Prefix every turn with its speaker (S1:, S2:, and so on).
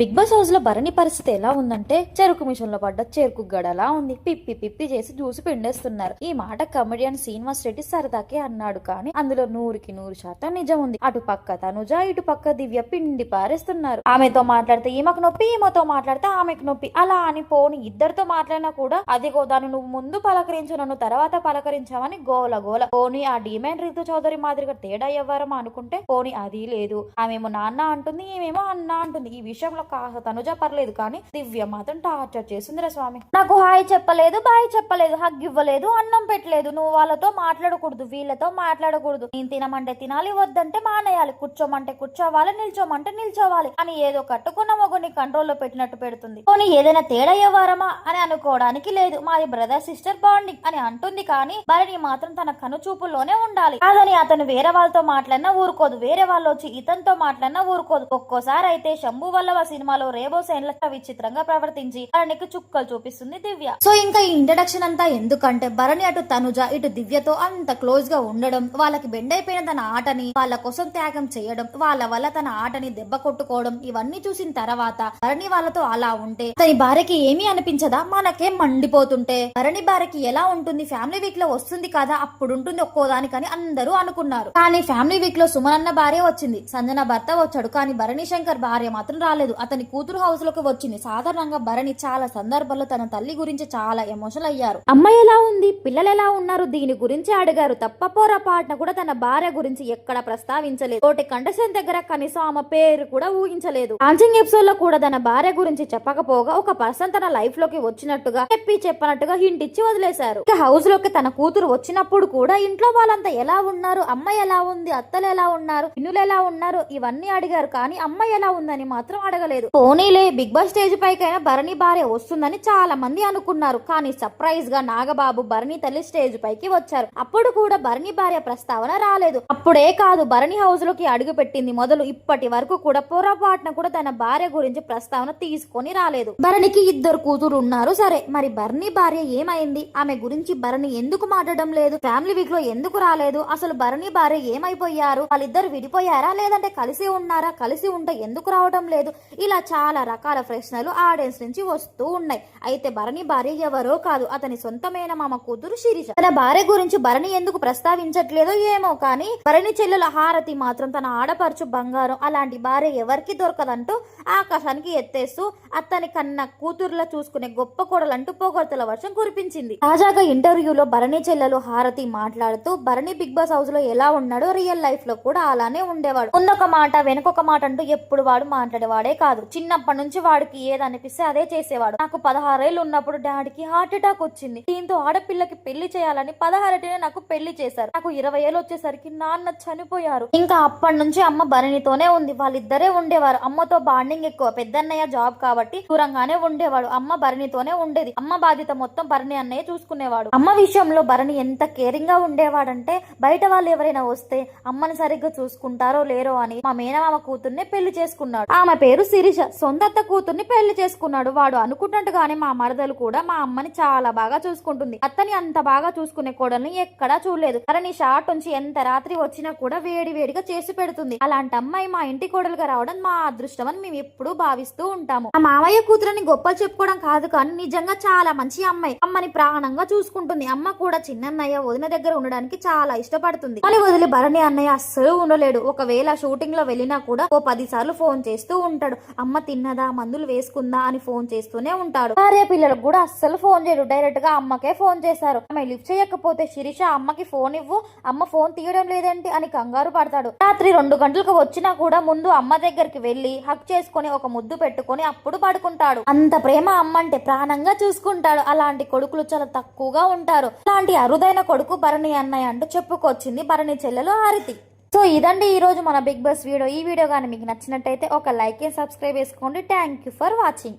S1: Big boss హౌస్లో భరణి పరిస్థితి ఎలా ఉందంటే చెరుకు మిషన్లో పడ్డ చెరుకు గడలా ఉంది. పిప్పి పిప్పి చేసి జ్యూసి పిండేస్తున్నారు. ఈ మాట కమెడియన్ శ్రీనివాస్ రెడ్డి సరదాకే అన్నాడు కానీ అందులో నూరుకి నూరు శాతం నిజం ఉంది. అటు పక్క తనుజ ఇటు పక్క దివ్య పిండి పారేస్తున్నారు. ఆమెతో మాట్లాడితే ఈమెకు నొప్పి ఈమెతో మాట్లాడితే ఆమెకు నొప్పి. అలా అని పోని ఇద్దరితో మాట్లాడినా కూడా అదిగో దాన్ని నువ్వు ముందు పలకరించు నన్ను తర్వాత పలకరించావని గోల గోల. పోని ఆ డిమాండ్ రితు చౌదరి మాదిరిగా తేడా ఎవ్వరమా అనుకుంటే పోని అది లేదు. ఆమెమో నాన్న అంటుంది ఈమెమో అన్న అంటుంది. ఈ విషయంలో కాస్త తనుజ పర్లేదు కానీ దివ్య మాత్రం టార్చర్ చేసిందిరా స్వామి. నాకు హాయ్ చెప్పలేదు బాయ్ చెప్పలేదు హగ్ ఇవ్వలేదు అన్నం పెట్టలేదు. నువ్వు వాళ్ళతో మాట్లాడకూడదు వీళ్ళతో మాట్లాడకూడదు. నేను తినమంటే తినాలి వద్దంటే మానేయాలి. కూర్చోమంటే కూర్చోవాలి నిల్చోమంటే నిల్చోవాలి అని ఏదో కట్టుకున్న మొగుని కంట్రోల్లో పెట్టినట్టు పెడుతుంది. పోనీ ఏదైనా తేడా వ్యవహారమా అని అనుకోవడానికి లేదు. మాది బ్రదర్ సిస్టర్ బాండింగ్ అని అంటుంది కానీ భరణి మాత్రం తన కనుచూపుల్లోనే ఉండాలి. కాదని అతను వేరే వాళ్ళతో మాట్లాడినా ఊరుకోదు. వేరే వాళ్ళు వచ్చి ఇతనితో మాట్లాడినా ఊరుకోదు. ఒక్కోసారి అయితే శంభు వల్ల సినిమాలో రేబో సేన్లక్క విచిత్రంగా ప్రవర్తించి భరణికి చుక్కలు చూపిస్తుంది దివ్య. సో ఇంకా ఈ ఇంట్రడక్షన్ అంతా ఎందుకంటే భరణి అటు తనుజ ఇటు దివ్యతో అంత క్లోజ్గా ఉండడం వాళ్ళకి బెండ్ అయిపోయిన తన ఆటని వాళ్ళ కోసం త్యాగం చేయడం వాళ్ళ వల్ల తన ఆటని దెబ్బ కొట్టుకోవడం ఇవన్నీ చూసిన తర్వాత భరణి వాళ్ళతో అలా ఉంటే తన భార్యకి ఏమీ అనిపించదా? మనకేం మండిపోతుంటే. భరణి భార్యకి ఎలా ఉంటుంది? ఫ్యామిలీ వీక్లో వస్తుంది కదా అప్పుడు ఉంటుంది ఒక్కో దానికని అందరూ అనుకున్నారు. కానీ ఫ్యామిలీ వీక్లో సుమన్ అన్న భార్య వచ్చింది. సంజన భర్త వచ్చాడు. కానీ భరణి శంకర్ భార్య మాత్రం రాలేదు. అతని కూతురు హౌస్లోకి వచ్చింది. సాధారణంగా భరణి చాలా సందర్భాల్లో తన తల్లి గురించి చాలా ఎమోషనల్ అయ్యారు. అమ్మాయి ఎలా ఉంది? పిల్లలు ఎలా ఉన్నారు? దీని గురించి అడిగారు. తప్ప పొరపాటున కూడా తన భార్య గురించి ఎక్కడ ప్రస్తావించలేదు. తోటి కండసేన్ దగ్గర కనీసం ఆమె పేరు కూడా ఊహించలేదు. లాంచింగ్ ఎపిసోడ్లో కూడా తన భార్య గురించి చెప్పకపోగా ఒక పర్సన్ తన లైఫ్లోకి వచ్చినట్టుగా చెప్పి చెప్పనట్టుగా హింట్ ఇచ్చి వదిలేశారు. ఇక హౌస్లోకి తన కూతురు వచ్చినప్పుడు కూడా ఇంట్లో వాళ్ళంతా ఎలా ఉన్నారు? అమ్మాయి ఎలా ఉంది? అత్తలు ఎలా ఉన్నారు? పిన్నులు ఎలా ఉన్నారు? ఇవన్నీ అడిగారు. కానీ అమ్మాయి ఎలా ఉందని మాత్రం అడగలేదు. పోనీలే బిగ్ బాస్ స్టేజ్ పైకైనా భరణి భార్య వస్తుందని చాలా మంది అనుకున్నారు. కానీ సర్ప్రైజ్గా నాగబాబు భరణి తల్లి స్టేజ్ పైకి వచ్చారు. అప్పుడు కూడా భరణి భార్య ప్రస్తావన రాలేదు. అప్పుడే కాదు భరణి హౌస్లోకి అడుగు పెట్టింది మొదలు. ఇప్పటి వరకు కూడా పొరపాటున కూడా తన భార్య గురించి ప్రస్తావన తీసుకొని రాలేదు. భరణికి ఇద్దరు కూతురు ఉన్నారు. సరే మరి భరణి భార్య ఏమైంది? ఆమె గురించి భరణి ఎందుకు మాట్లాడడం లేదు? ఫ్యామిలీ వీక్లో ఎందుకు రాలేదు? అసలు భరణి భార్య ఏమైపోయారు? వాళ్ళిద్దరు విడిపోయారా? లేదంటే కలిసి ఉన్నారా? కలిసి ఉంటే ఎందుకు రావడం లేదు? ఇలా చాలా రకాల ప్రశ్నలు ఆడియన్స్ నుంచి వస్తూ ఉన్నాయి. అయితే భరణి భార్య ఎవరో కాదు అతని సొంతమైన మామ కూతురు శిరీష. తన భార్య గురించి భరణి ఎందుకు ప్రస్తావించట్లేదో ఏమో కానీ భరణి చెల్లెల హారతి మాత్రం తన ఆడపడుచు బంగారం అలాంటి భార్య ఎవరికి దొరకదంటూ ఆకాశానికి ఎత్తేస్తూ అతని కన్న కూతురులా చూసుకునే గొప్ప కోడలంటూ పోగొడతల వర్షం కురిపించింది. తాజాగా ఇంటర్వ్యూలో భరణి చెల్లెలు హారతి మాట్లాడుతూ భరణి బిగ్ బాస్ హౌస్లో ఎలా ఉన్నాడో రియల్ లైఫ్లో కూడా అలానే ఉండేవాడు. ముందొక మాట వెనకొక మాట అంటూ ఎప్పుడు వాడు మాట్లాడేవాడే కాదు. చిన్నప్పటి నుంచి వాడికి ఏది అనిపిస్తే అదే చేసేవాడు. నాకు పదహారేళ్ళు ఉన్నప్పుడు డాడీకి హార్ట్ అటాక్ వచ్చింది. దీంతో ఆడపిల్లకి పెళ్ళి చేయాలని పదహారేటినే నాకు పెళ్ళి చేశారు. నాకు ఇరవై ఏళ్ళు వచ్చేసరికి నాన్న చనిపోయారు. ఇంకా అప్పటి నుంచి అమ్మ భరణితోనే ఉంది. వాళ్ళిద్దరే ఉండేవారు. అమ్మతో బాండింగ్ ఎక్కువ. పెద్దన్నయ్య జాబ్ కాబట్టి దూరంగానే ఉండేవాడు. అమ్మ భరణితోనే ఉండేది. అమ్మ బాధ్యత మొత్తం భరణి అన్నయ్య చూసుకునేవాడు. అమ్మ విషయంలో భరణి ఎంత కేరింగ్గా ఉండేవాడంటే బయట వాళ్ళు ఎవరైనా వస్తే అమ్మని సరిగ్గా చూసుకుంటారో లేరో అని మా మేనమామ కూతుర్నే పెళ్ళి చేసుకున్నాడు. ఆమె పేరు శిరీష సొంతత్త కూతుర్ని పెళ్ళి చేసుకున్నాడు. వాడు అనుకున్నట్టుగానే మా మరదలు కూడా మా అమ్మని చాలా బాగా చూసుకుంటుంది. అత్తని అంత బాగా చూసుకునే కోడల్ని ఎక్కడా చూడలేదు. భరణి షార్ట్ నుంచి ఎంత రాత్రి వచ్చినా కూడా వేడి వేడిగా చేసి పెడుతుంది. అలాంటి అమ్మాయి మా ఇంటి కోడలుగా రావడం మా అదృష్టం అని మేము ఎప్పుడూ భావిస్తూ ఉంటాము. ఆ మామయ్య కూతురని గొప్పలు చెప్పుకోవడం కాదు కానీ నిజంగా చాలా మంచి అమ్మాయి. అమ్మని ప్రాణంగా చూసుకుంటుంది. అమ్మ కూడా చిన్నన్నయ్య వదిన దగ్గర ఉండడానికి చాలా ఇష్టపడుతుంది. మళ్ళీ వదిలి భరణి అన్నయ్య అస్సలు ఉండలేడు. ఒకవేళ షూటింగ్లో వెళ్ళినా కూడా ఓ పది సార్లు ఫోన్ చేస్తూ ఉంటాడు. అమ్మ తిన్నదా మందులు వేసుకుందా అని ఫోన్ చేస్తూనే ఉంటాడు. భార్య పిల్లలకు కూడా అస్సలు ఫోన్ చేయడు. డైరెక్ట్గా అమ్మకే ఫోన్ చేశారు ఆమె లిఫ్ట్ చేయకపోతే శిరీష అమ్మకి ఫోన్ ఇవ్వు అమ్మ ఫోన్ తీయడం లేదేంటి అని కంగారు పడతాడు. రాత్రి రెండు గంటలకు వచ్చినా కూడా ముందు అమ్మ దగ్గరికి వెళ్ళి హక్ చేసుకుని ఒక ముద్దు పెట్టుకొని అప్పుడు పడుకుంటాడు. అంత ప్రేమ అమ్మ అంటే ప్రాణంగా చూసుకుంటాడు. అలాంటి కొడుకులు చాలా తక్కువగా ఉంటారు. అలాంటి అరుదైన కొడుకు భరణి అన్నయ్య అంటూ చెప్పుకొచ్చింది భరణి చెల్లెలు హారతి. సో ఇదండి ఈరోజు మన బిగ్ బాస్ వీడియో. ఈ వీడియో కానీ మీకు నచ్చినట్టయితే ఒక లైక్ అండ్ సబ్స్క్రైబ్ చేసుకోండి. Thank you for watching